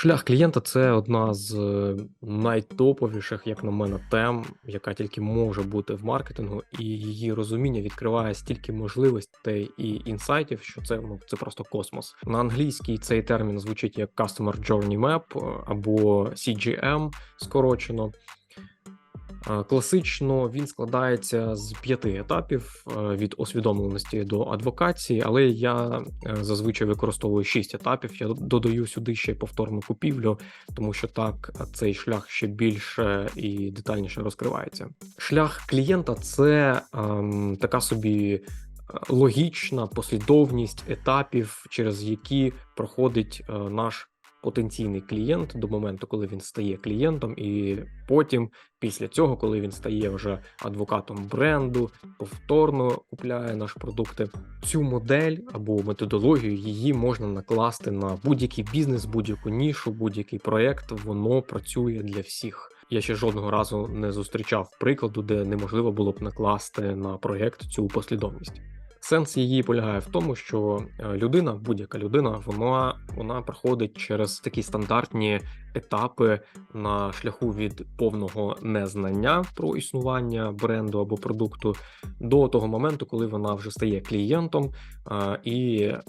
Шлях клієнта це одна з найтоповіших, як на мене, тем, яка тільки може бути в маркетингу, і її розуміння відкриває стільки можливостей і інсайтів, що це ну це просто космос. На англійській цей термін звучить як Customer Journey Map е, або CGM скорочено. Е, Класично він складається з п'яти етапів е, від освідомленості до адвокації, але я е, зазвичай використовую шість етапів. Я додаю сюди ще повторну купівлю, тому що так цей шлях ще більше і детальніше розкривається. Шлях клієнта це ем, така собі логічна послідовність етапів, через які проходить наш потенційний клієнт до моменту, коли він стає клієнтом, і потім, після цього, коли він стає вже адвокатом бренду, повторно купляє наш продукти. Цю модель або методологію її можна накласти на будь-який бізнес, будь-яку нішу, будь-який проект. Воно працює для всіх. Я ще жодного разу не зустрічав прикладу, де неможливо було б накласти на проєкт цю послідовність. Сенс її полягає в тому, що е, людина, будь-яка людина, вона вона проходить через такі стандартні етапи на шляху від повного незнання про існування бренду або продукту до того моменту, коли вона вже стає клієнтом е, і е,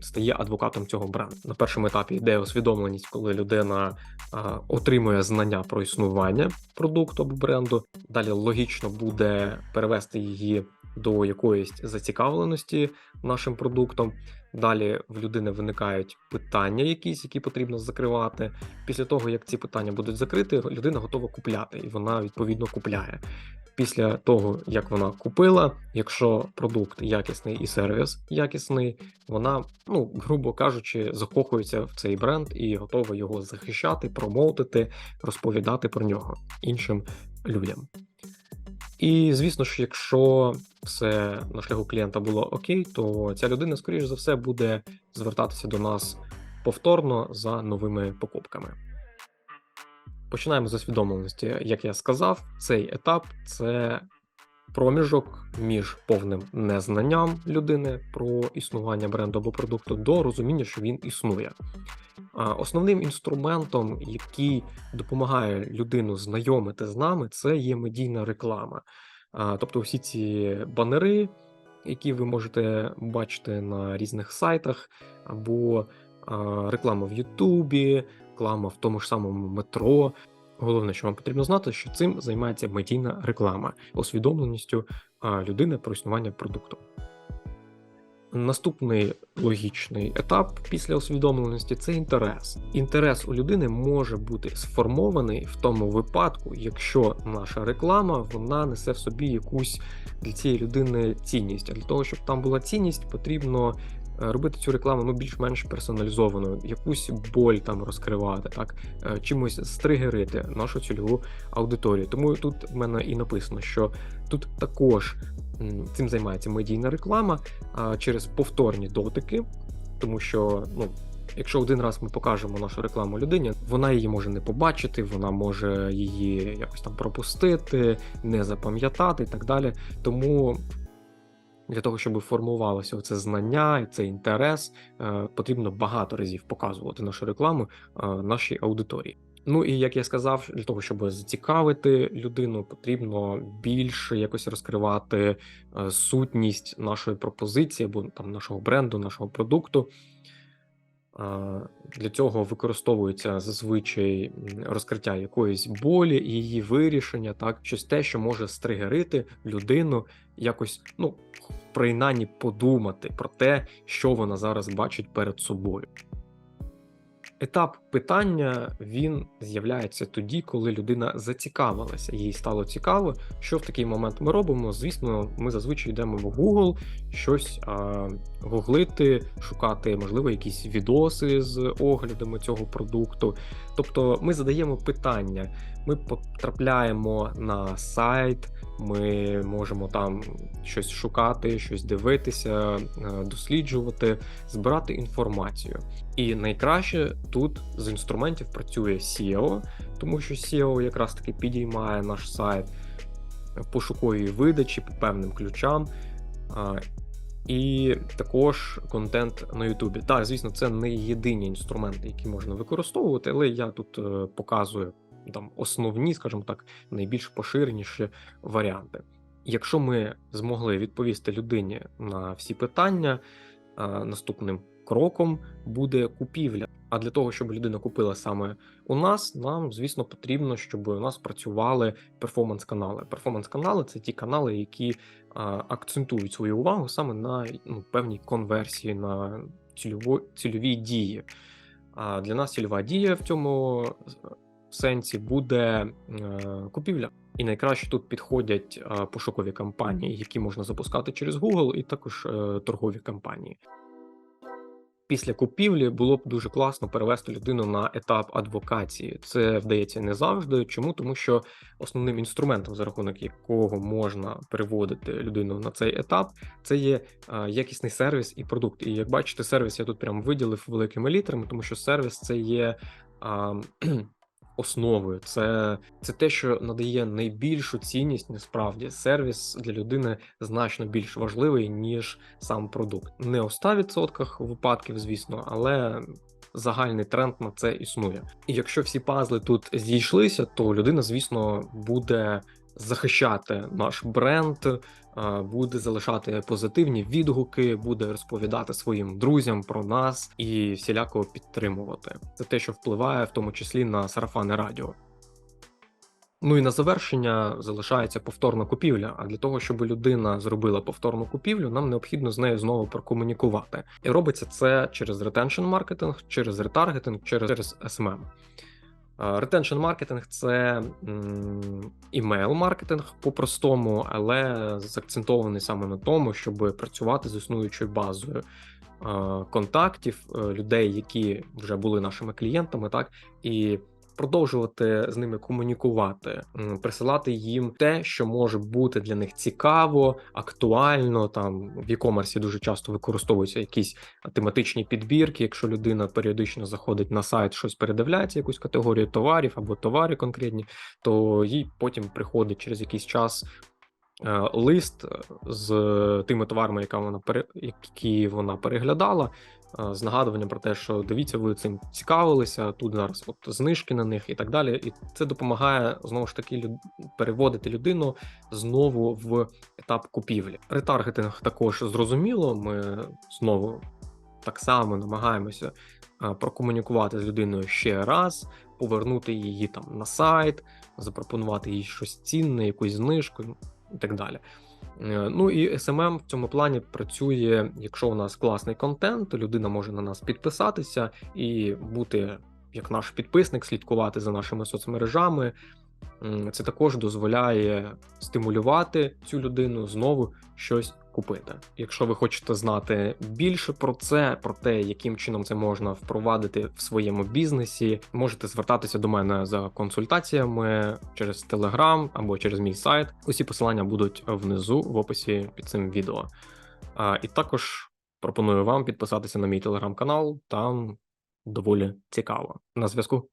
стає адвокатом цього бренду. На першому етапі йде усвідомленість, коли людина е, отримує знання про існування продукту або бренду. Далі логічно буде перевести її до якоїсь зацікавленості нашим продуктом. Далі в людини виникають питання, якісь, які потрібно закривати. Після того, як ці питання будуть закриті, людина готова купляти, і вона відповідно купляє. Після того, як вона купила, якщо продукт якісний і сервіс якісний, вона, ну грубо кажучи, закохується в цей бренд і готова його захищати, промоутити, розповідати про нього іншим людям. І звісно ж, якщо все на шляху клієнта було окей, то ця людина, скоріш за все, буде звертатися до нас повторно за новими покупками. Починаємо з усвідомленості. Як я сказав, цей етап це проміжок між повним незнанням людини про існування бренду або продукту до розуміння, що він існує. Основним інструментом, який допомагає людину знайомити з нами, це є медійна реклама. Тобто, всі ці банери, які ви можете бачити на різних сайтах, або реклама в Ютубі, реклама в тому ж самому метро. Головне, що вам потрібно знати, що цим займається медійна реклама, усвідомленістю людини про існування продукту. Наступний логічний етап після усвідомленості це інтерес. Інтерес у людини може бути сформований в тому випадку, якщо наша реклама вона несе в собі якусь для цієї людини цінність. А для того, щоб там була цінність, потрібно е, робити цю рекламу ну більш-менш персоналізованою, якусь боль там розкривати, так е, чимось стригерити нашу цільову аудиторію. Тому тут в мене і написано, що тут також цим займається медійна реклама через повторні дотики, тому що ну. Якщо один раз ми покажемо нашу рекламу людині, вона її може не побачити, вона може її якось там пропустити, не запам'ятати і так далі. Тому для того, щоб формувалося це знання і цей інтерес, е, потрібно багато разів показувати нашу рекламу е, нашій аудиторії. Ну і як я сказав, для того, щоб зацікавити людину, потрібно більше якось розкривати е, сутність нашої пропозиції або там нашого бренду, нашого продукту. Для цього використовується зазвичай розкриття якоїсь болі і її вирішення, так щось те, що може стригерити людину, якось ну принаймні подумати про те, що вона зараз бачить перед собою. Етап питання він з'являється тоді, коли людина зацікавилася, їй стало цікаво, що в такий момент ми робимо. Звісно, ми зазвичай йдемо в Google, щось а, гуглити, шукати, можливо, якісь відоси з оглядами цього продукту. Тобто ми задаємо питання, ми потрапляємо на сайт. Ми можемо там щось шукати, щось дивитися, е, досліджувати, збирати інформацію. І найкраще тут з інструментів працює SEO, тому що SEO якраз таки підіймає наш сайт пошукової видачі по певним ключам. І також контент на Ютубі. Так, звісно, це не єдині інструменти, які можна використовувати, але я тут е, показую там основні, скажімо так, найбільш поширеніші варіанти. Якщо ми змогли відповісти людині на всі питання, е, наступним кроком буде купівля. А для того, щоб людина купила саме у нас, нам, звісно, потрібно, щоб у нас працювали перформанс-канали. Перформанс-канали це ті канали, які а, акцентують свою увагу саме на ну, певній конверсії, на цільово, цільовій дії. А для нас цільова дія в цьому сенсі буде е, купівля. І найкраще тут підходять е, пошукові кампанії, які можна запускати через Google, і також е, торгові кампанії. Після купівлі було б дуже класно перевести людину на етап адвокації. Це вдається не завжди. Чому? Тому що основним інструментом, за рахунок якого можна переводити людину на цей етап, це є якісний сервіс і продукт. І як бачите, сервіс я тут прям виділив великими літерами, тому що сервіс це є. Основою. Це це те, що надає найбільшу цінність. Насправді сервіс для людини значно більш важливий ніж сам продукт. Не у 100% випадків, звісно, але. Загальний тренд на це існує, і якщо всі пазли тут зійшлися, то людина, звісно, буде захищати наш бренд, буде залишати позитивні відгуки, буде розповідати своїм друзям про нас і всіляко підтримувати. Це те, що впливає в тому числі на сарафани радіо. Ну і на завершення залишається повторна купівля. А для того, щоб людина зробила повторну купівлю, нам необхідно з нею знову прокомунікувати. І робиться це через ретеншн маркетинг, через ретаргетинг, через SMM. Ретеншн маркетинг це імейл маркетинг по-простому, але закцентований саме на тому, щоб працювати з існуючою базою контактів е, людей, які вже були нашими клієнтами, так? І продовжувати з ними комунікувати, присилати їм те, що може бути для них цікаво, актуально. Там в e-commerce дуже часто використовуються якісь тематичні підбірки. Якщо людина періодично заходить на сайт, щось передивляється, якусь категорію товарів або товари конкретні, то їй потім приходить через якийсь час. Е, лист з тими товарами, яка вона які вона переглядала, з нагадуванням про те, що дивіться, ви цим цікавилися. Тут зараз от знижки на них і так далі. І це допомагає знову ж таки люд... переводити людину знову в етап купівлі. Ретаргетинг також зрозуміло. Ми знову так само намагаємося прокомунікувати з людиною ще раз, повернути її там на сайт, запропонувати їй щось цінне, якусь знижку і так далі. Е, ну і SMM в цьому плані працює, якщо у нас класний контент, людина може на нас підписатися і бути як наш підписник, слідкувати за нашими соцмережами. Це також дозволяє стимулювати цю людину знову щось купити. Якщо ви хочете знати більше про це, про те, яким чином це можна впровадити в своєму бізнесі, можете звертатися до мене за консультаціями через Telegram або через мій сайт. Усі посилання будуть внизу в описі під цим відео. А, І також пропоную вам підписатися на мій телеграм-канал, там доволі цікаво. На зв'язку.